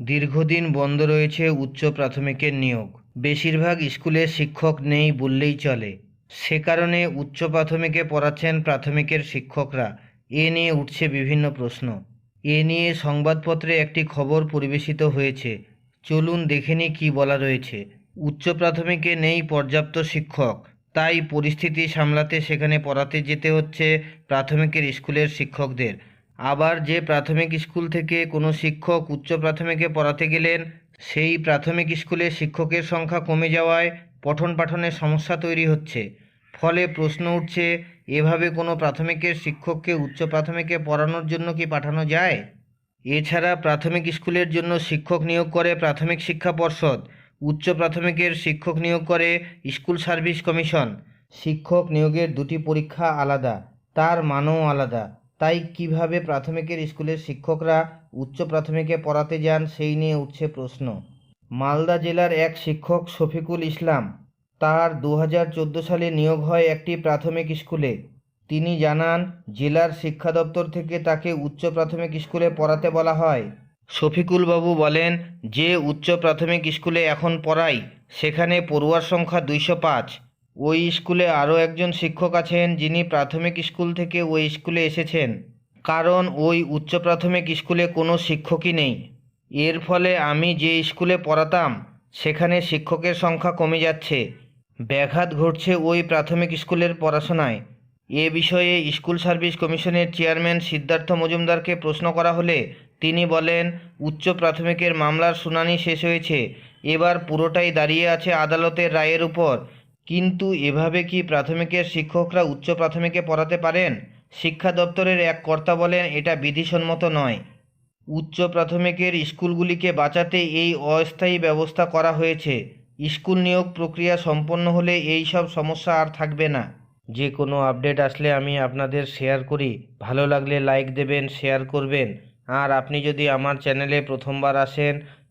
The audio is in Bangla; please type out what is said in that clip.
দীর্ঘদিন বন্ধ রয়েছে উচ্চ প্রাথমিকের নিয়োগ। বেশিরভাগ স্কুলে শিক্ষক নেই বললেই চলে। সে কারণে উচ্চ প্রাথমিকে পড়াচ্ছেন প্রাথমিকের শিক্ষকরা। এ নিয়ে উঠছে বিভিন্ন প্রশ্ন। এ নিয়ে সংবাদপত্রে একটি খবর পরিবেশিত হয়েছে। চলুন দেখে নিই কী বলা রয়েছে। উচ্চ প্রাথমিকে নেই পর্যাপ্ত শিক্ষক। তাই পরিস্থিতি সামলাতে সেখানে পড়াতে যেতে হচ্ছে প্রাথমিকের স্কুলের শিক্ষকদের। আবার যে প্রাথমিক স্কুল থেকে কোনো শিক্ষক উচ্চ প্রাথমিকে পড়াতে গেলেন, সেই প্রাথমিক স্কুলে শিক্ষকের সংখ্যা কমে যাওয়ায় পঠন পাঠনের সমস্যা তৈরি হচ্ছে। ফলে প্রশ্ন উঠছে, এভাবে কোনো প্রাথমিকের শিক্ষককে উচ্চ প্রাথমিকে পড়ানোর জন্য কি পাঠানো যায়? এছাড়া প্রাথমিক স্কুলের জন্য শিক্ষক নিয়োগ করে প্রাথমিক শিক্ষা পর্ষদ, উচ্চ প্রাথমিকের শিক্ষক নিয়োগ করে স্কুল সার্ভিস কমিশন। শিক্ষক নিয়োগের দুটি পরীক্ষা আলাদা, তার মানও আলাদা। তাই কীভাবে প্রাথমিকের স্কুলের শিক্ষকরা উচ্চ প্রাথমিকে পড়াতে যান সেই নিয়ে উঠছে প্রশ্ন। মালদা জেলার এক শিক্ষক শফিকুল ইসলাম, তার দু হাজার চোদ্দ সালে নিয়োগ হয় একটি প্রাথমিক স্কুলে। তিনি জানান, জেলার শিক্ষা দপ্তর থেকে তাকে উচ্চ প্রাথমিক স্কুলে পড়াতে বলা হয়। শফিকুল বাবু বলেন, যে উচ্চ প্রাথমিক স্কুলে এখন পড়াই, সেখানে পড়ুয়ার সংখ্যা দুইশো পাঁচ। ওই স্কুলে আরও একজন শিক্ষক আছেন যিনি প্রাথমিক স্কুল থেকে ওই স্কুলে এসেছেন। কারণ ওই উচ্চ প্রাথমিক স্কুলে কোনো শিক্ষকই নেই। এর ফলে আমি যে স্কুলে পড়াতাম, সেখানে শিক্ষকের সংখ্যা কমে যাচ্ছে। ব্যাঘাত ঘটছে ওই প্রাথমিক স্কুলের পড়াশোনায়। এ বিষয়ে স্কুল সার্ভিস কমিশনের চেয়ারম্যান সিদ্ধার্থ মজুমদারকে প্রশ্ন করা হলে তিনি বলেন, উচ্চ প্রাথমিকের মামলার শুনানি শেষ হয়েছে। এবার পুরোটাই দাঁড়িয়ে আছে আদালতের রায়ের উপর। কিন্তু এভাবে কি প্রাথমিকের শিক্ষকরা উচ্চ প্রাথমিকে পড়াতে পারেন? শিক্ষা দপ্তরের এক কর্তা বলেন, এটা বিধিসম্মত নয়। উচ্চ প্রাথমিকের স্কুলগুলিকে বাঁচাতে এই অস্থায়ী ব্যবস্থা করা হয়েছে। স্কুল নিয়োগ প্রক্রিয়া সম্পন্ন হলে এই সব সমস্যা আর থাকবে না। যে কোনো আপডেট আসলে আমি আপনাদের শেয়ার করি। ভালো লাগলে লাইক দেবেন, শেয়ার করবেন। আর আপনি যদি আমার চ্যানেলে প্রথমবার আসেন